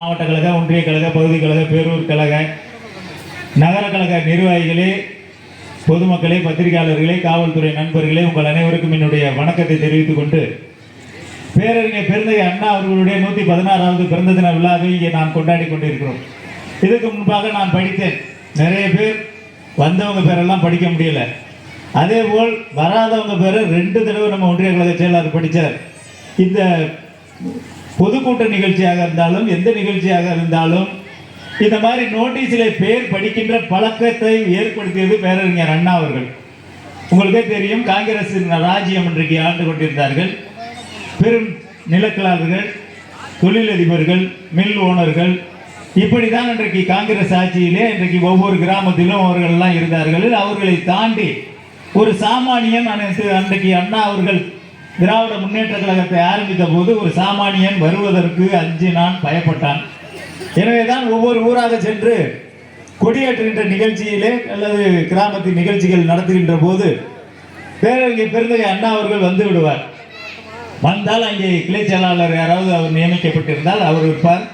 மாவட்ட கழக ஒன்றிய கழக பகுதி கழக பேரூர் கழக நகர கழக நிர்வாகிகளே பொதுமக்களே பத்திரிகையாளர்களே காவல்துறை நண்பர்களே உங்கள் அனைவருக்கும் என்னுடைய வணக்கத்தை தெரிவித்துக் கொண்டு பேரறிஞர் பெருந்தை அண்ணா அவர்களுடைய நூற்றி பதினாறாவது பிறந்த தின விழாவை இங்கே நாம் கொண்டாடி கொண்டிருக்கிறோம். இதுக்கு முன்பாக நான் படித்தேன். நிறைய பேர் வந்தவங்க பேரெல்லாம் படிக்க முடியல. அதே போல் வராதவங்க பேரை ரெண்டு தடவை நம்ம ஒன்றிய கழக செயலாளர் படித்தார் இந்த பொதுக்கூட்ட நிகழ்ச்சியாக இருந்தாலும் எந்த நிகழ்ச்சியாக இருந்தாலும் இந்த மாதிரி நோட்டீஸில் பேர் படிக்கின்ற பழக்கத்தை ஏற்படுத்தியது பேரறிஞர் அண்ணா அவர்கள். உங்களுக்கே தெரியும் காங்கிரசின் ராஜ்யம் இன்றைக்கு ஆண்டு கொண்டிருந்தார்கள். பெரும் நிலக்கலாளர்கள் தொழிலதிபர்கள் மில் ஓனர்கள் இப்படி தான் இன்றைக்கு காங்கிரஸ் ஆட்சியிலே இன்றைக்கு ஒவ்வொரு கிராமத்திலும் அவர்கள்லாம் இருந்தார்கள். அவர்களை தாண்டி ஒரு சாமானியன் அனைத்து அன்றைக்கு அண்ணா அவர்கள் திராவிட முன்னேற்ற கழகத்தை ஆரம்பித்த போது ஒரு சாமானியன் வருவதற்கு அஞ்சு நான் பயப்பட்டான். எனவே தான் ஒவ்வொரு ஊராக சென்று கொடியேற்றுகின்ற நிகழ்ச்சியிலே அல்லது கிராமத்தின் நிகழ்ச்சிகள் நடத்துகின்ற போது பேரறிஞர் பெருந்தகை அண்ணா அவர்கள் வந்து விடுவார். வந்தால் அங்கே கிளை செயலாளர் யாராவது அவர் நியமிக்கப்பட்டிருந்தால் அவர் இருப்பார்.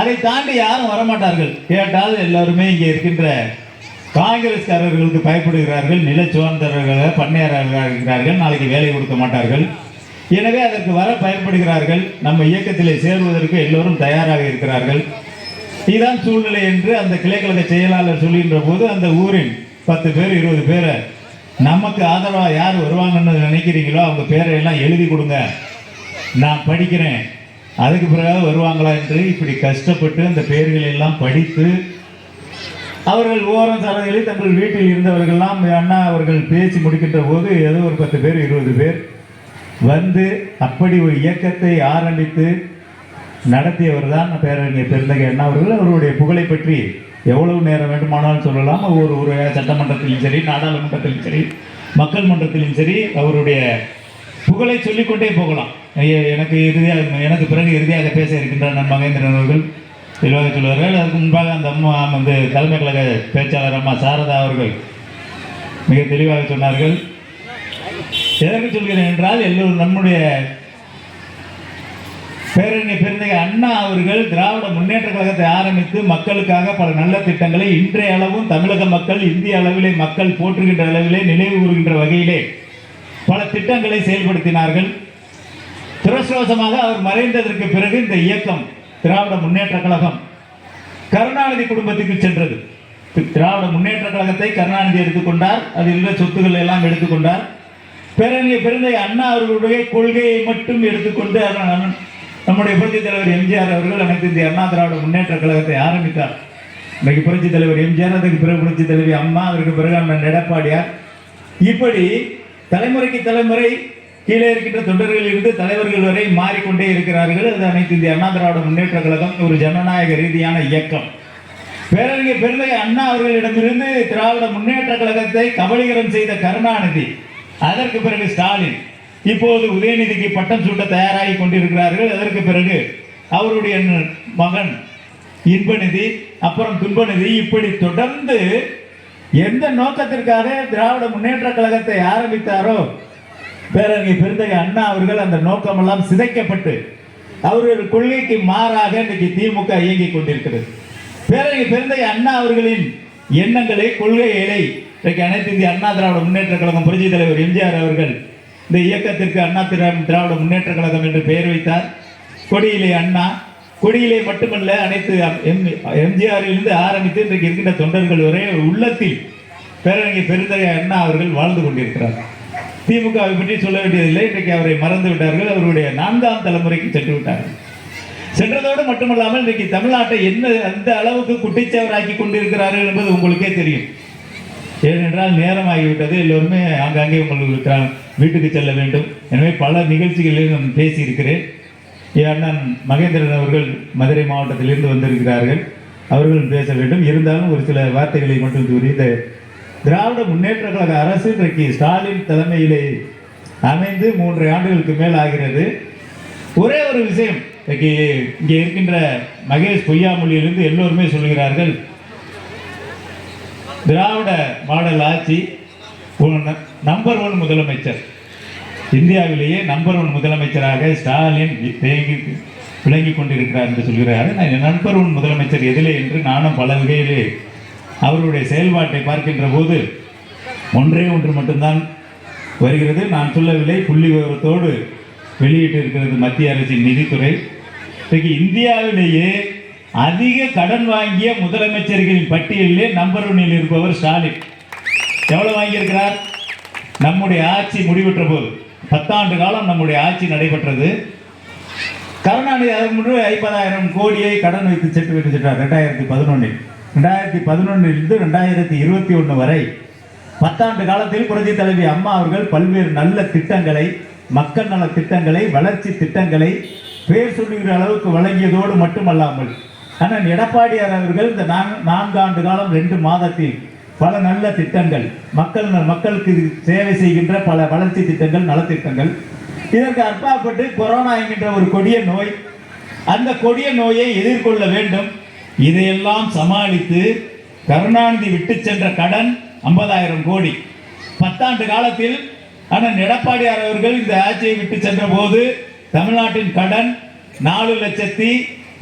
அதை தாண்டி யாரும் வரமாட்டார்கள். கேட்டால் எல்லாருமே இங்கே இருக்கின்ற காங்கிரஸ்காரர்களுக்கு பயப்படுகிறார்கள் நில சுதந்திரர்களாக பண்ணையாளர்களாக இருக்கிறார்கள் நாளைக்கு வேலை கொடுக்க மாட்டார்கள். எனவே அதற்கு வர பயப்படுகிறார்கள். நம்ம இயக்கத்திலே சேருவதற்கு எல்லோரும் தயாராக இருக்கிறார்கள். இதுதான் சூழ்நிலை என்று அந்த கிளைக்கழக செயலாளர் சொல்கின்ற போது அந்த ஊரின் பத்து பேர் இருபது பேரை நமக்கு ஆதரவாக யார் வருவாங்கன்னு நினைக்கிறீங்களோ அவங்க பேரையெல்லாம் எழுதி கொடுங்க. நான் படிக்கிறேன். அதுக்கு பிறகு வருவாங்களா? என்று இப்படி கஷ்டப்பட்டு அந்த பேர்களெல்லாம் படித்து அவர்கள் ஓரம் சலங்களில் தங்கள் வீட்டில் இருந்தவர்கள்லாம் அண்ணா அவர்கள் பேசி முடிக்கின்ற போது ஏதோ ஒரு பத்து பேர் இருபது பேர் வந்து அப்படி ஒரு இயக்கத்தை ஆரம்பித்து நடத்தியவர் தான் பேரறிஞர் பெருந்தகை அண்ணா அவர்கள். அவருடைய புகழை பற்றி எவ்வளவு நேரம் வேண்டுமானாலும் சொல்லலாம். ஒரு ஒரு சட்டமன்றத்திலும் சரி நாடாளுமன்றத்திலும் சரி மக்கள் மன்றத்திலும் சரி அவருடைய புகழை சொல்லிக்கொண்டே போகலாம். ஐய, எனக்கு இறுதியாக எனக்கு பிறகு இறுதியாக பேச இருக்கின்ற நம் மகேந்திரன் அவர்கள் தெளிவாக சொல்வார்கள் அதுக்கு முன்பாக அந்த அம்மா வந்து தலைமை கழக பேச்சாளர் அம்மா சாரதா அவர்கள் மிக தெளிவாக சொன்னார்கள். எதற்கு சொல்கிறேன் என்றால் எல்லோரும் நம்முடைய பேரணி பெருந்தகை அண்ணா அவர்கள் திராவிட முன்னேற்ற கழகத்தை ஆரம்பித்து மக்களுக்காக பல நல்ல திட்டங்களை இன்றைய அளவும் தமிழக மக்கள் இந்திய அளவிலே மக்கள் போற்றுகின்ற அளவிலே நினைவு கூறுகின்ற வகையிலே பல திட்டங்களை செயல்படுத்தினார்கள். துரஸ்ரோசமாக அவர் மறைந்ததற்கு பிறகு இந்த இயக்கம் திராவிட முன்னேற்ற கழகம் கருணாநிதி குடும்பத்துக்கு சென்றது. திராவிட முன்னேற்ற கழகத்தை கருணாநிதி எடுத்துக்கொண்டார். அதில் உள்ள சொத்துக்களை எல்லாம் எடுத்துக்கொண்டார். பேரறிஞர் பெருந்தை அண்ணா அவர்களுடைய கொள்கையை மட்டும் எடுத்துக்கொண்டு அவர் நம்முடைய புரட்சித் தலைவர் எம்ஜிஆர் அவர்கள் அனைத்து இந்திய அண்ணா திராவிட முன்னேற்ற கழகத்தை ஆரம்பித்தார். இன்றைக்கு புரட்சித் தலைவர் எம்ஜிஆர் அதுக்கு பிறகு புரட்சித் தலைவி அம்மா அதற்கு பிறகு அண்ணன் எடப்பாடியார். இப்படி தலைமுறைக்கு தலைமுறை கீழே இருக்கின்ற தொண்டர்களில் இருந்து தலைவர்கள் வரை மாறிக்கொண்டே இருக்கிறார்கள். அது அனைத்து இந்திய அண்ணா திராவிட முன்னேற்ற கழகம் ஒரு ஜனநாயக ரீதியான இயக்கம். பேரறிஞர் பெருந்தகை அண்ணா அவர்களிடமிருந்து திராவிட முன்னேற்ற கழகத்தை கபலீகரம் செய்த கருணாநிதி அதற்கு பிறகு ஸ்டாலின் இப்போது உதயநிதிக்கு பட்டம் சூட்ட தயாராகி கொண்டிருக்கிறார்கள். அதற்கு பிறகு அவருடைய மகன் இன்பநிதி அப்புறம் துன்பநிதி இப்படி தொடர்ந்து எந்த நோக்கத்திற்காக திராவிட முன்னேற்ற கழகத்தை ஆரம்பித்தாரோ பேரறிஞர் பெருந்தகை அண்ணா அவர்கள் அந்த நோக்கமெல்லாம் சிதைக்கப்பட்டு அவர்கள் கொள்கைக்கு மாறாக இன்றைக்கு திமுக இயங்கிக் கொண்டிருக்கிறது. பேரறிஞர் பெருந்தகை அண்ணா அவர்களின் எண்ணங்களை கொள்கைகளை இன்றைக்கு அனைத்து இந்திய அண்ணா திராவிட முன்னேற்ற கழகம் புரட்சித் தலைவர் எம்ஜிஆர் அவர்கள் இந்த இயக்கத்திற்கு அண்ணா திரா- திராவிட முன்னேற்ற கழகம் என்று பெயர் வைத்தார். கொடியிலே அண்ணா. கொடியிலே மட்டுமல்ல அனைத்து எம் எம்ஜிஆரிலிருந்து ஆரம்பித்து இன்றைக்கு இருக்கின்ற தொண்டர்கள் வரை உள்ளத்தில் பேரறிஞர் பெருந்தகை அண்ணா அவர்கள் வாழ்ந்து கொண்டிருக்கிறார் திமுகவை பற்றி சொல்ல வேண்டியதில்லை. இன்றைக்கு அவரை மறந்து விட்டார்கள். அவருடைய நான்காம் தலைமுறைக்கு சென்று விட்டார்கள். சென்றதோடு மட்டுமல்லாமல் இன்றைக்கு தமிழ்நாட்டை என்ன அந்த அளவுக்கு குட்டிச்சவராக்கி கொண்டிருக்கிறார்கள் என்பது உங்களுக்கே தெரியும். ஏனென்றால் நேரமாகிவிட்டது. எல்லோருமே ஆங்காங்கே உங்களுக்கு வீட்டுக்கு செல்ல வேண்டும். எனவே பல நிகழ்ச்சிகளில் நான் பேசியிருக்கிறேன். அண்ணன் மகேந்திரன் அவர்கள் மதுரை மாவட்டத்திலிருந்து வந்திருக்கிறார்கள். அவர்களும் பேச வேண்டும். இருந்தாலும் ஒரு சில வார்த்தைகளை மட்டும் கூறி இந்த திராவிட முன்னேற்ற கழக அரசு இன்றைக்கு ஸ்டாலின் தலைமையிலே அமைந்து மூன்று ஆண்டுகளுக்கு மேல் ஆகிறது. ஒரே ஒரு விஷயம் இன்றைக்கு இங்கே இருக்கின்ற மகேஷ் பொய்யாமொழியிலிருந்து எல்லோருமே சொல்கிறார்கள். திராவிட மாடல் ஆட்சி நம்பர் ஒன் முதலமைச்சர். இந்தியாவிலேயே நம்பர் ஒன் முதலமைச்சராக ஸ்டாலின் தேங்கி விளங்கி கொண்டிருக்கிறார் என்று சொல்கிறார். நான் என் நண்பர் ஒன் முதலமைச்சர் எதிலே என்று நானும் பல வகையிலே அவருடைய செயல்பாட்டை பார்க்கின்ற போது ஒன்றே ஒன்று மட்டும்தான் வருகிறது. நான் சொல்லவில்லை. புள்ளி விவரத்தோடு வெளியிட்டு இருக்கிறது மத்திய அரசின் நிதித்துறை. இன்றைக்கு இந்தியாவிலேயே அதிக கடன் வாங்கிய முதலமைச்சர்களின் பட்டியலிலே நம்பர் ஒன்னில் இருப்பவர் ஸ்டாலின். எவ்வளவு வாங்கியிருக்கிறார்? நம்முடைய ஆட்சி முடிவுற்ற போது. பத்தாண்டு காலம் நம்முடைய ஆட்சி நடைபெற்றது. கருணாநிதி அதற்கு முன்பு ஐம்பதாயிரம் கோடியை கடன் வைத்து செட்டு வைத்து சென்றார். ரெண்டாயிரத்தி பதினொன்றில் ரெண்டாயிரத்தி பதினொன்றிலிருந்து ரெண்டாயிரத்தி இருபத்தி ஒன்று வரை பத்தாண்டு காலத்தில் புரட்சி தலைவி அம்மா அவர்கள் பல்வேறு நல்ல திட்டங்களை மக்கள் நல திட்டங்களை வளர்ச்சி திட்டங்களை பேர் சொல்லுகிற அளவுக்கு வழங்கியதோடு மட்டுமல்லாமல் அண்ணன் எடப்பாடியார் அவர்கள் இந்த நான்கு நான்காண்டு காலம் ரெண்டு மாதத்தில் பல நல்ல திட்டங்கள் மக்கள் மக்களுக்கு சேவை செய்கின்ற பல வளர்ச்சி திட்டங்கள் நலத்திட்டங்கள். இதற்கு அப்பாற்பட்டு கொரோனா என்கின்ற ஒரு கொடிய நோய் அந்த கொடிய நோயை எதிர்கொள்ள வேண்டும். இதையெல்லாம் சமாளித்து கருணாநிதி விட்டு சென்ற கடன் ஐம்பதாயிரம் கோடி. பத்தாண்டு காலத்தில் ஆனால் எடப்பாடியார் அவர்கள் இந்த ஆட்சியை விட்டு சென்ற போது தமிழ்நாட்டின் கடன் நாலு லட்சத்தி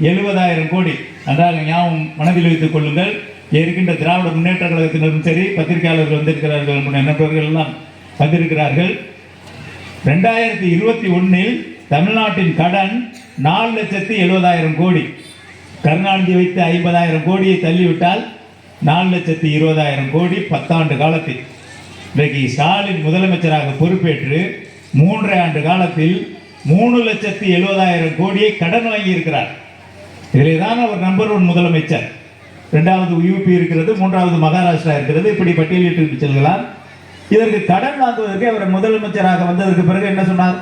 எழுபதாயிரம் கோடி. நன்றாக ஞாபகம் மனதில் வைத்துக் கொள்ளுங்கள். இருக்கின்ற திராவிட முன்னேற்ற கழகத்தினரும் சரி பத்திரிகையாளர்கள் வந்திருக்கிறார்கள் நம்முடைய நண்பர்கள் எல்லாம் வந்திருக்கிறார்கள். ரெண்டாயிரத்தி இருபத்தி ஒன்றில் தமிழ்நாட்டின் கடன் நாலு லட்சத்தி எழுபதாயிரம் கோடி. கருணாநிதி வைத்து ஐம்பதாயிரம் கோடியை தள்ளிவிட்டால் நாலு லட்சத்தி இருபதாயிரம் கோடி பத்தாண்டு காலத்தில். இன்றைக்கு ஸ்டாலின் முதலமைச்சராக பொறுப்பேற்று மூன்றரை ஆண்டு காலத்தில் மூணு லட்சத்தி எழுபதாயிரம் கோடியை கடன் வாங்கியிருக்கிறார் இதிலே தான் அவர் நம்பர் ஒன் முதலமைச்சர். ரெண்டாவது யூபி இருக்கிறது மூன்றாவது மகாராஷ்டிரா இருக்கிறது. இப்படி பட்டியலிட்டு செல்கிறார். இதற்கு கடன் வாங்குவதற்கு அவர் முதலமைச்சராக வந்ததற்கு பிறகு என்ன சொன்னார்?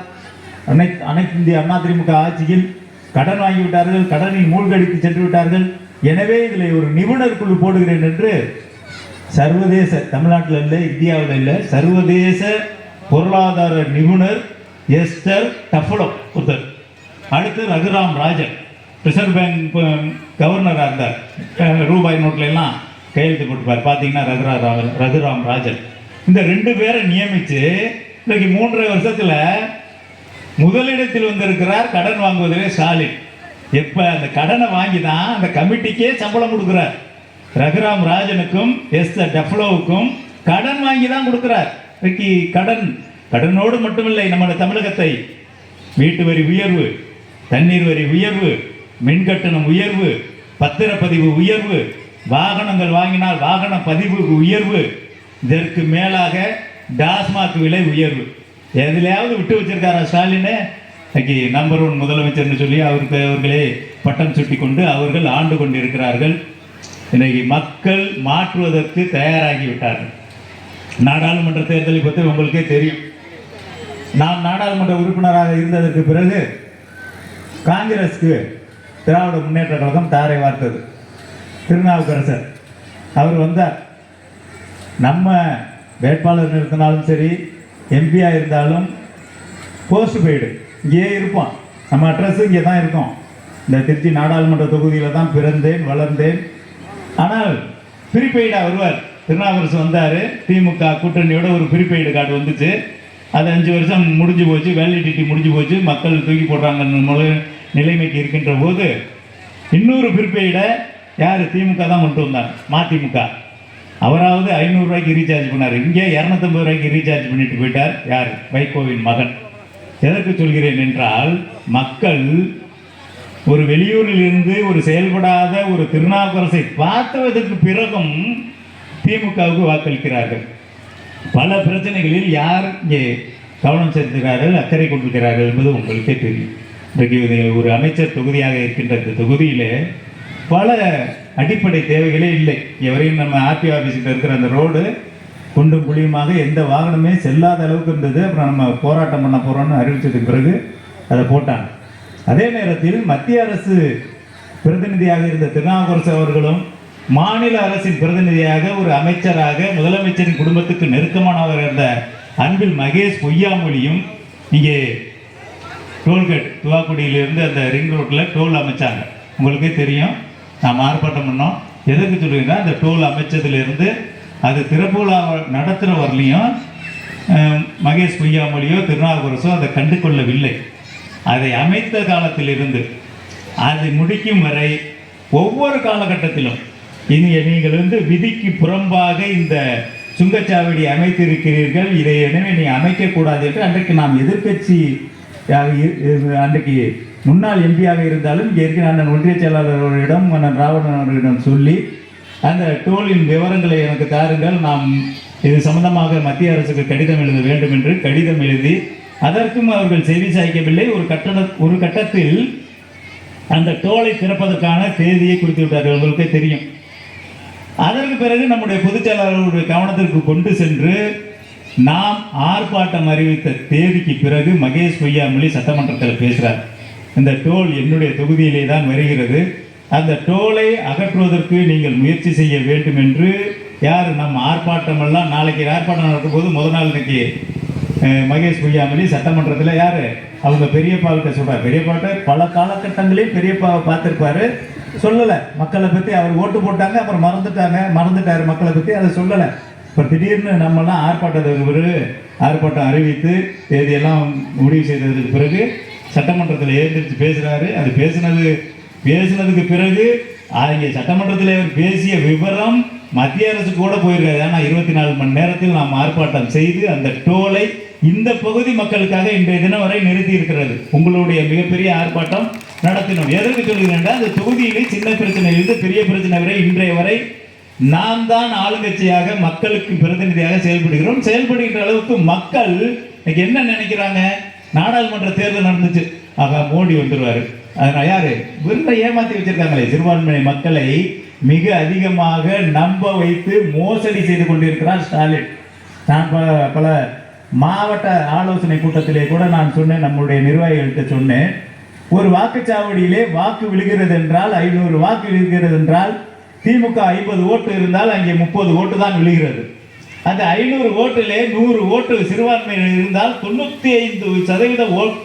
அனைத்து அனைத்து இந்திய அண்ணா திமுக ஆட்சியில் கடன் வாங்கி விட்டார்கள் கடனில் மூழ்கடித்து சென்று விட்டார்கள் எனவே இதில் ஒரு நிபுணர் குழு போடுகிறேன் என்று சர்வதேச தமிழ்நாட்டில் இல்லை இந்தியாவில் இல்லை சர்வதேச பொருளாதார நிபுணர் எஸ்டர் டஃபலோ ஒருத்தர் அடுத்து ரகுராம் ராஜன் ரிசர்வ் பேங்க் கவர்னராக இருந்தார். ரூபாய் நோட்லாம் எல்லாம் கையெழுத்து போட்டுப்பார். பார்த்தீங்கன்னா ரகுரா ரகுராம் ராஜன். இந்த ரெண்டு பேரை நியமித்து இன்னைக்கு மூன்றரை வருஷத்தில் முதலிடத்தில் வந்திருக்கிறார் கடன் வாங்குவதிலே ஸ்டாலின் எப்போ அந்த கடனை வாங்கி தான் அந்த கமிட்டிக்கே சம்பளம் கொடுக்குறார். ரகுராம் ராஜனுக்கும் எஸ் டெஃப்லோவுக்கும் கடன் வாங்கி தான் கொடுக்குறார். இன்னைக்கு கடன் கடனோடு மட்டுமில்லை நம்மளோட தமிழகத்தை. வீட்டு வரி உயர்வு தண்ணீர் வரி உயர்வு மின் கட்டணம் உயர்வு பத்திரப்பதிவு உயர்வு வாகனங்கள் வாங்கினால் வாகன பதிவு உயர்வு இதற்கு மேலாக டாஸ்மாக் விலை உயர்வு. எதுலையாவது விட்டு வச்சிருக்காரா ஸ்டாலின்? இன்னைக்கு நம்பர் ஒன் முதலமைச்சர்னு சொல்லி அவருக்கு அவர்களே பட்டம் சுட்டி கொண்டு அவர்கள் ஆண்டு கொண்டிருக்கிறார்கள். இன்னைக்கு மக்கள் மாற்றுவதற்கு தயாராகி விட்டார்கள். நாடாளுமன்ற தேர்தலை பற்றி உங்களுக்கே தெரியும். நாம் நாடாளுமன்ற உறுப்பினராக இருந்ததற்கு பிறகு காங்கிரஸ்க்கு திராவிட முன்னேற்ற கழகம் தாரை வார்த்தது. திருநாவுக்கரசர். அவர் வந்தார். நம்ம வேட்பாளர் நிறுத்தினாலும் சரி எம்பியாக இருந்தாலும் போஸ்ட் பெய்டு இங்கேயே இருப்போம் நம்ம அட்ரஸ் இங்கே தான் இருக்கோம். இந்த திருச்சி நாடாளுமன்ற தொகுதியில் தான் பிறந்தேன் வளர்ந்தேன். ஆனால் ப்ரீபெய்டாக வருவார். திருநாவுக்கரசு வந்தார். திமுக கூட்டணியோட ஒரு ப்ரீபெய்டு கார்டு வந்துச்சு. அது அஞ்சு வருஷம் முடிஞ்சு போச்சு. வேலிடிட்டி முடிஞ்சு போச்சு. மக்கள் தூக்கி போடுறாங்க நிலைமைக்கு இருக்கின்ற போது இன்னொரு ப்ரீபெய்டை யார்? திமுக தான் கொண்டு வந்தாங்க மதிமுக. அவராவது ஐநூறுரூவாய்க்கு ரீசார்ஜ் பண்ணார். இங்கே இரநூத்தம்பது ரூபாய்க்கு ரீசார்ஜ் பண்ணிட்டு போயிட்டார். யார்? வைகோவின் மகன். எதற்கு சொல்கிறேன் என்றால் மக்கள் ஒரு வெளியூரில் இருந்து ஒரு செயல்படாத ஒரு திருநாவுக்கரசை பார்த்ததற்கு பிறகும் திமுகவுக்கு வாக்களிக்கிறார்கள். பல பிரச்சனைகளில் யார் இங்கே கவனம் செலுத்துகிறார்கள் அக்கறை கொண்டிருக்கிறார்கள் என்பது உங்களுக்கே தெரியும். இன்றைக்கு இது ஒரு அமைச்சர் தொகுதியாக இருக்கின்ற இந்த தொகுதியிலே பல அடிப்படை தேவைகளே இல்லை. எவரையும் நம்ம ஆர்டி ஆஃபீஸில் இருக்கிற அந்த ரோடு குண்டும் குழியுமாக எந்த வாகனமே செல்லாத அளவுக்கு இருந்தது. அப்புறம் நம்ம போராட்டம் பண்ண போகிறோம்னு அறிவித்ததுக்கு பிறகு அதை போட்டாங்க. அதே நேரத்தில் மத்திய அரசு பிரதிநிதியாக இருந்த திருநாவுக்கரசு அவர்களும் மாநில அரசின் பிரதிநிதியாக ஒரு அமைச்சராக முதலமைச்சரின் குடும்பத்துக்கு நெருக்கமானவர் இருந்த அன்பில் மகேஷ் பொய்யாமொழியும் இங்கே டோல்கேட் துவாக்குடியிலிருந்து அந்த ரிங் ரோட்டில் டோல் அமைச்சாங்க. உங்களுக்கே தெரியும். நாம் ஆர்ப்பாட்டம் பண்ணோம். எதுக்கு சொல்லுவீங்கன்னா அந்த டோல் அமைச்சதுலேருந்து அது திறப்புலா நடத்துகிற வரலையும் மகேஷ் பொய்யாமொழியோ திருநாவுக்கரசோ அதை கண்டு கொள்ளவில்லை அதை அமைத்த காலத்திலிருந்து அது முடிக்கும் வரை ஒவ்வொரு காலகட்டத்திலும் இனி நீங்கள் வந்து விதிக்கு புறம்பாக இந்த சுங்கச்சாவடி அமைத்திருக்கிறீர்கள். இதை எனவே நீ அமைக்கக்கூடாது என்று அன்றைக்கு நாம் எதிர்க்கட்சி அன்றைக்கு முன்னாள் எம்பியாக இருந்தாலும் இங்கே இருக்கிற அண்ணன் ஒன்றிய செயலாளர் அவர்களிடம் அண்ணன் ராவணன் அவர்களிடம் சொல்லி அந்த டோலின் விவரங்களை எனக்கு தாருங்கள். நாம் இது சம்பந்தமாக மத்திய அரசுக்கு கடிதம் எழுத வேண்டும் என்று கடிதம் எழுதி அதற்கும் அவர்கள் செவி சாய்க்கவில்லை. ஒரு கட்டண ஒரு கட்டத்தில் அந்த டோலை திறப்பதற்கான தேதியை குறித்து விட்டார்கள் உங்களுக்கே தெரியும். அதற்கு பிறகு நம்முடைய பொதுச் செயலாளர்களுடைய கவனத்திற்கு கொண்டு சென்று நாம் ஆர்ப்பாட்டம் அறிவித்த தேதிக்கு பிறகு மகேஷ் பொய்யாமொழி சட்டமன்றத்தில் பேசுகிறார் இந்த டோல் என்னுடைய தொகுதியிலே தான் வருகிறது. அந்த டோலை அகற்றுவதற்கு நீங்கள் முயற்சி செய்ய வேண்டும் என்று யார் நம்ம ஆர்ப்பாட்டமெல்லாம் நாளைக்கு ஆர்ப்பாட்டம் நடக்கும்போது முதல் நாள் இன்னைக்கு மகேஷ் பொய்யாமலி சட்டமன்றத்தில் யார்? அவங்க பெரியப்பாவிட்ட சொல்கிறார் பெரியப்பாட்ட பல காலகட்டங்களையும் பெரியப்பாவை பார்த்துருப்பாரு. சொல்லலை. மக்களை பற்றி அவர் ஓட்டு போட்டாங்க அப்புறம் மறந்துட்டாங்க. மறந்துட்டார் மக்களை பற்றி அதை சொல்லலை. இப்போ திடீர்னு நம்மலாம் ஆர்ப்பாட்டத்துக்கு பிறகு ஆர்ப்பாட்டம் அறிவித்து தேதியெல்லாம் முடிவு செய்ததுக்கு பிறகு சட்டமன்றத்தில் எழுந்திரிச்சு பேசுகிறாரு அது பேசுனது பேசினதுக்கு பிறகு அங்கே சட்டமன்றத்தில் பேசிய விவரம் மத்திய அரசு கூட போயிருக்காது ஆனால் இருபத்தி நாலு மணி நேரத்தில் நாம் ஆர்ப்பாட்டம் செய்து அந்த டோலை இந்த பகுதி மக்களுக்காக இன்றைய தினம் வரை நிறுத்தி இருக்கிறது உங்களுடைய மிகப்பெரிய ஆர்ப்பாட்டம் நடத்தினோம். எதற்கு சொல்கிறேன் அந்த தொகுதியிலே சின்ன பிரச்சனையிலிருந்து பெரிய பிரச்சனை வரை இன்றைய வரை நாம் தான் ஆளுங்கட்சியாக மக்களுக்கு பிரதிநிதியாக செயல்படுகிறோம். செயல்படுகின்ற அளவுக்கு மக்கள் இன்னைக்கு என்ன நினைக்கிறாங்க? நாடாளுமன்ற தேர்தல் நடந்துச்சு. ஆகா மோடி வந்துடுவார் அதனால் யார்? விருந்தை ஏமாற்றி வச்சிருக்காங்களே சிறுபான்மை மக்களை மிக அதிகமாக நம்ப வைத்து மோசடி செய்து கொண்டிருக்கிறார் ஸ்டாலின். நான் பல பல மாவட்ட ஆலோசனை கூட்டத்திலே கூட நான் சொன்னேன் நம்முடைய நிர்வாகிகள்கிட்ட சொன்னேன். ஒரு வாக்குச்சாவடியிலே வாக்கு விழுகிறது என்றால் ஐநூறு வாக்கு விழுகிறது என்றால் திமுக ஐம்பது ஓட்டு இருந்தால் அங்கே முப்பது ஓட்டு தான் விழுகிறது. அந்த ஐநூறு ஓட்டிலே நூறு ஓட்டு சிறுபான்மையினர் இருந்தால் தொண்ணூத்தி ஐந்து சதவீத ஓட்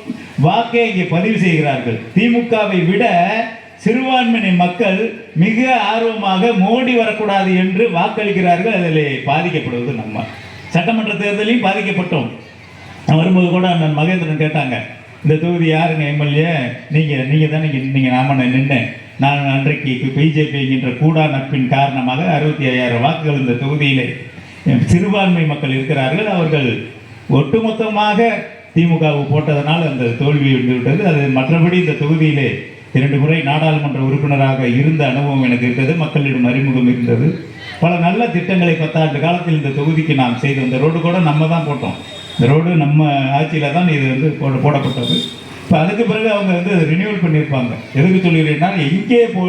வாக்கை இங்கே பதிவு செய்கிறார்கள். திமுகவை விட சிறுபான்மையின மக்கள் மிக ஆர்வமாக மோடி வரக்கூடாது என்று வாக்களிக்கிறார்கள். அதில் பாதிக்கப்படுவது நம்ம. சட்டமன்ற தேர்தலையும் பாதிக்கப்பட்டோம். வரும்போது கூட அண்ணன் மகேந்திரன் கேட்டாங்க இந்த தொகுதி யாருங்க எம்எல்ஏ? நீங்கள் நீங்கள் தானே நீங்கள் நாம நின்னேன். நான் அன்றைக்கு பிஜேபி என்கின்ற கூடா நட்பின் காரணமாக அறுபத்தி ஐயாயிரம் வாக்குகள் இந்த தொகுதியிலே சிறுபான்மை மக்கள் இருக்கிறார்கள் அவர்கள் ஒட்டுமொத்தமாக திமுகவு போட்டதனால் அந்த தோல்வி வந்துவிட்டது அது மற்றபடி இந்த தொகுதியிலே இரண்டு முறை நாடாளுமன்ற உறுப்பினராக இருந்த அனுபவம் எனக்கு இருந்தது மக்களிடம் அறிமுகம் இருந்தது. பல நல்ல திட்டங்களை பத்தாண்டு காலத்தில் இந்த தொகுதிக்கு நாம் செய்தோம். இந்த ரோடு கூட நம்ம தான் போட்டோம். இந்த ரோடு நம்ம ஆட்சியில் தான் இது வந்து போட போடப்பட்டது. இப்போ அதுக்கு பிறகு அவங்க வந்து ரினியூவல் பண்ணியிருப்பாங்க. எதுக்கு சொல்கிறேன்னா எங்கே போ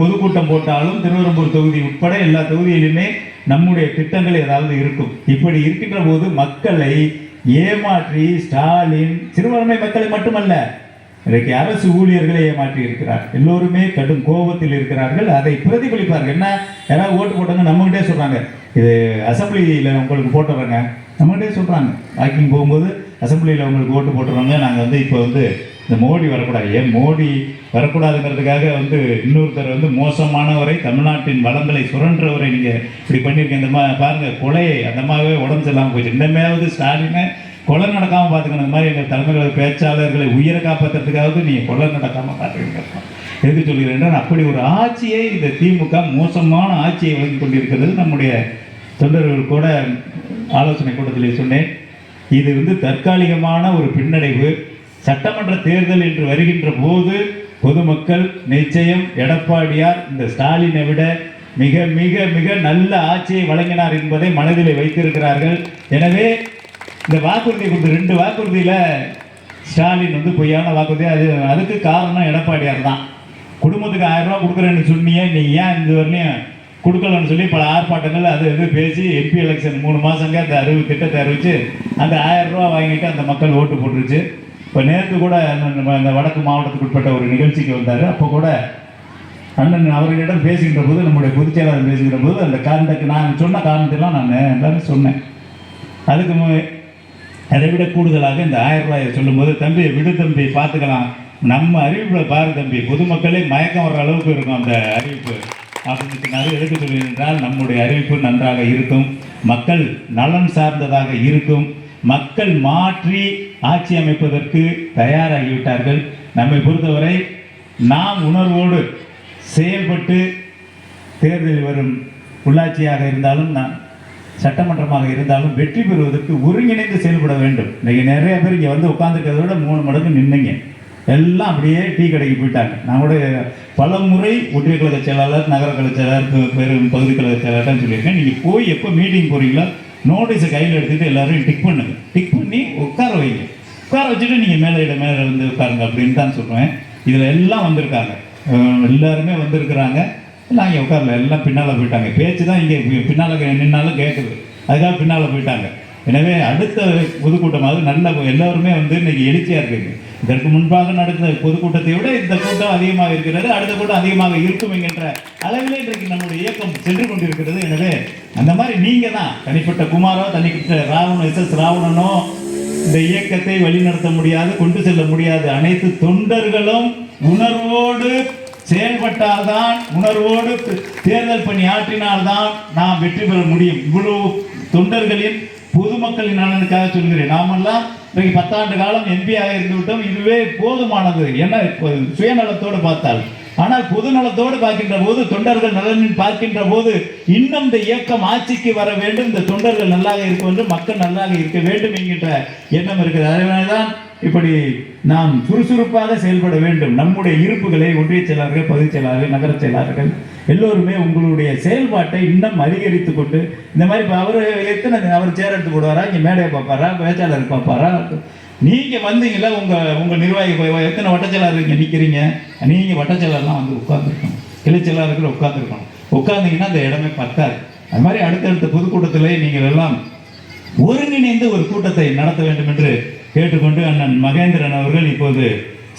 பொதுக்கூட்டம் போட்டாலும் திருவெரும்பூர் தொகுதி உட்பட எல்லா தொகுதியிலுமே நம்முடைய திட்டங்கள் ஏதாவது இருக்கும். இப்படி இருக்கின்ற போது மக்களை ஏமாற்றி ஸ்டாலின் சிறுபான்மை மக்களை மட்டுமல்ல இன்றைக்கு அரசு ஊழியர்களை ஏமாற்றி இருக்கிறார். எல்லோருமே கடும் கோபத்தில் இருக்கிறார்கள். அதை பிரதிபலிப்பார்கள். என்ன? யாராவது ஓட்டு போட்டாங்க நம்மகிட்டே சொல்றாங்க. இது அசம்பிளியில் உங்களுக்கு போட்டுறாங்க நம்மகிட்டே சொல்றாங்க. வாக்கிங் போகும்போது அசம்பிளியில் உங்களுக்கு ஓட்டு போட்டுருவாங்க. நாங்கள் வந்து இப்போ வந்து இந்த மோடி வரக்கூடாது. ஏன் மோடி வரக்கூடாதுங்கிறதுக்காக வந்து இன்னொருத்தர் வந்து மோசமானவரை தமிழ்நாட்டின் வளங்களை சுரன்றவரை நீங்கள் இப்படி பண்ணியிருக்கீங்க. இந்த மாதிரி பாருங்கள் கொலையை அந்த உடம்பு சரியில்லாமல் போயிடுச்சு. இன்னமாவது ஸ்டாலினை கொலை நடக்காமல் பார்த்துக்கணும். இந்த மாதிரி எங்கள் தலைமைகளை பேச்சாளர்களை உயிரை காப்பாற்றுறதுக்காவது நீங்கள் கொலை நடக்காமல் பார்த்துக்கணும் எதுக்கு சொல்கிறேன் அப்படி ஒரு ஆட்சியை இந்த திமுக மோசமான ஆட்சியை வழங்கி கொண்டிருக்கிறது. நம்முடைய தொண்டர்கள் கூட ஆலோசனை கூட்டத்தில் சொன்னேன். இது வந்து தற்காலிகமான ஒரு பின்னடைவு. சட்டமன்ற தேர்தல் என்று வருகின்ற போது பொதுமக்கள் நிச்சயம் எடப்பாடியார் இந்த ஸ்டாலினை விட மிக மிக மிக நல்ல ஆட்சியை வழங்கினார் என்பதை மனதில் வைத்திருக்கிறார்கள். எனவே இந்த வாக்குறுதி கொடுத்த ரெண்டு வாக்குறுதியில் ஸ்டாலின் வந்து பொய்யான வாக்குறுதி. அது அதுக்கு காரணம் எடப்பாடியார் தான். குடும்பத்துக்கு ஆயிரம் ரூபா கொடுக்குறேன்னு சொன்னியே நீ ஏன் இந்த வரலையும்? கொடுக்கலன்னு சொல்லி பல ஆர்ப்பாட்டங்கள் அது இது பேசி எம்பி எலெக்ஷன் மூணு மாதங்க அந்த அறிவு திட்டத்தை அறிவிச்சு அந்த ஆயிரம் ரூபா வாங்கிட்டு அந்த மக்கள் ஓட்டு போட்டுருச்சு. இப்போ நேற்று கூட நம்ம இந்த வடக்கு மாவட்டத்துக்கு உட்பட்ட ஒரு நிகழ்ச்சிக்கு வந்தார். அப்போ கூட அண்ணன் அவர்களிடம் பேசுகின்ற போது நம்முடைய பொதுச் செயலாளர் பேசுகின்ற போது அந்த காரணத்துக்கு நான் சொன்ன காரணத்தெல்லாம் நான் எல்லாரும் சொன்னேன். அதுக்கு மு- அதை விட கூடுதலாக இந்த ஆயிரம் ரூபாயை சொல்லும்போது தம்பி விடு தம்பி பார்த்துக்கலாம். நம்ம அறிவிப்பில் பாரு தம்பி. பொதுமக்களே மயக்கம் வர்ற அளவுக்கு இருக்கும் அந்த அறிவிப்பு. அப்படின்னு சொன்னாரு எதுக்கு என்றால் நம்முடைய அறிவிப்பு நன்றாக இருக்கும் மக்கள் நலன் சார்ந்ததாக இருக்கும் மக்கள் மாற்றி ஆட்சி அமைப்பதற்கு தயாராகிவிட்டார்கள். நம்மை பொறுத்தவரை நாம் உணர்வோடு செயல்பட்டு தேர்தலில் வரும் உள்ளாட்சியாக இருந்தாலும் நான் சட்டமன்றமாக இருந்தாலும் வெற்றி பெறுவதற்கு ஒருங்கிணைந்து செயல்பட வேண்டும். இன்னைக்கு நிறைய பேர் இங்கே வந்து உட்காந்துருக்கிறத விட மூணு மடங்கு நின்னுங்க. எல்லாம் அப்படியே டீ கடைக்கு போயிட்டாங்க. நான் கூட பல முறை ஒன்றிய கழக செயலாளர் நகர கழக செயலாளர் பெரு பகுதி கழக செயலாளர்னு சொல்லியிருக்கேன். நீங்கள் போய் எப்போ மீட்டிங் போகிறீங்களோ நோட்டீஸை கையில் எடுத்துகிட்டு எல்லாரும் டிக் பண்ணுங்க. டிக் பண்ணி உட்கார வைங்க. உட்கார வச்சுட்டு நீங்கள் மேலே இட மேலே வந்து உட்காருங்க அப்படின்னு தான் சொல்லுவேன் இதில் எல்லாம் வந்திருக்காங்க. எல்லாருமே வந்திருக்கிறாங்க. எல்லாம் இங்கே உட்காரல. எல்லாம் பின்னால் போயிட்டாங்க. பேச்சு தான் இங்கே பின்னால் நின்னாலும் கேட்குது அதுக்காக பின்னால் போயிட்டாங்க. எனவே அடுத்த பொதுக்கூட்டமாவது நல்ல எல்லாருமே வந்து இன்றைக்கி எழுச்சியாக இருக்குங்க. இதற்கு முன்பாக நடந்த பொதுக்கூட்டத்தை விட இந்த கூட்டம் அதிகமாக இருக்கிறது. அடுத்த கூட்டம் அதிகமாக இருக்கும் என்கின்ற அளவிலே இன்றைக்கு நம்முடைய இயக்கம் சென்று கொண்டிருக்கிறது. எனவே அந்த மாதிரி நீங்கள் தான் தனிப்பட்ட குமாரோ தனிப்பட்ட ராவணன் எஸ் எஸ் ராவணனோ இந்த இயக்கத்தை வழிநடத்த முடியாது கொண்டு செல்ல முடியாது. அனைத்து தொண்டர்களும் உணர்வோடு செயல்பட்டால்தான் உணர்வோடு தேர்தல் பணி ஆற்றினால்தான் நாம் வெற்றி பெற முடியும். இவ்வளவு தொண்டர்களின் பொதுமக்களின் நலனுக்காக சொல்கிறேன். நாமெல்லாம் இன்றைக்கு பத்தாண்டு காலம் எம்பியாக இருந்து விட்டோம் இதுவே போதுமானது. என்ன இப்போ சுயநலத்தோடு பார்த்தால் ஆனால் பொது நலத்தோடு பார்க்கின்ற போது தொண்டர்கள் நலனில் பார்க்கின்ற போது இன்னும் இந்த இயக்கம் ஆட்சிக்கு வர வேண்டும். இந்த தொண்டர்கள் நல்லாக இருக்க வேண்டும் மக்கள் நல்லாக இருக்க வேண்டும் என்கின்ற எண்ணம் இருக்குது அதனால்தான் இப்படி நாம் சுறுசுறுப்பாக செயல்பட வேண்டும். நம்முடைய இருப்புகளை ஒன்றிய செயலாளர்கள் பகுதிச் செயலாளர்கள் நகர செயலாளர்கள் எல்லோருமே உங்களுடைய செயல்பாட்டை இன்னும் அதிகரித்து கொண்டு இந்த மாதிரி இப்போ அவர் எத்தனை அவர் சேர் எடுத்து போடுவாரா? இங்கே மேடையை பார்ப்பாரா? பேச்சாளர் பார்ப்பாரா? நீங்கள் வந்தீங்களா உங்கள் உங்கள் நிர்வாகி எத்தனை வட்டச்செயலாளர் இருக்கீங்க நிற்கிறீங்க நீங்கள் வட்டச்செயலாளர்லாம் வந்து உட்கார்ந்துருக்கணும். கிளைச்செயலாளர்கள் உட்காந்துருக்கணும் உட்காந்தீங்கன்னா அந்த இடமே பத்தாது. அது மாதிரி அடுத்தடுத்த பொதுக்கூட்டத்திலே நீங்கள் எல்லாம் ஒருங்கிணைந்து ஒரு கூட்டத்தை நடத்த வேண்டும் என்று கேட்டுக்கொண்டு அண்ணன் மகேந்திரன் அவர்கள் இப்போது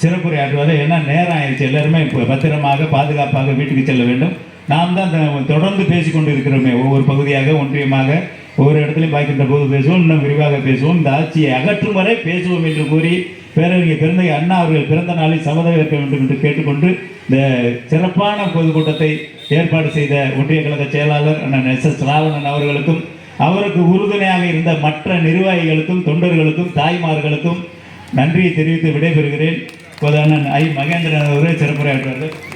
சிறப்புரை ஆற்றுவார் ஏன்னா நேரம் ஆயிடுச்சு? எல்லாருமே இப்போ பத்திரமாக பாதுகாப்பாக வீட்டுக்கு செல்ல வேண்டும். நாம் தான் தொடர்ந்து பேசிக்கொண்டு இருக்கிறோமே ஒவ்வொரு பகுதியாக ஒன்றியமாக ஒவ்வொரு இடத்துலையும் பார்க்கின்ற போது பேசுவோம் இன்னும் விரிவாக பேசுவோம். இந்த ஆட்சியை அகற்றும் வரை பேசுவோம் என்று கூறி பேரறிஞர் பிறந்த அண்ணா அவர்கள் பிறந்த நாளில் சபதம் இருக்க வேண்டும் என்று கேட்டுக்கொண்டு இந்த சிறப்பான பொதுக்கூட்டத்தை ஏற்பாடு செய்த ஒன்றிய கழக செயலாளர் அண்ணன் எஸ் எஸ் ராவணன் அவர்களுக்கும் அவருக்கு உறுதுணையாக இருந்த மற்ற நிர்வாகிகளுக்கும் தொண்டர்களுக்கும் தாய்மார்களுக்கும் நன்றியை தெரிவித்து விடைபெறுகிறேன். அண்ணன் ஐ மகேந்திரன் அவர்கள் சிறப்புரையாற்றுவார்கள்.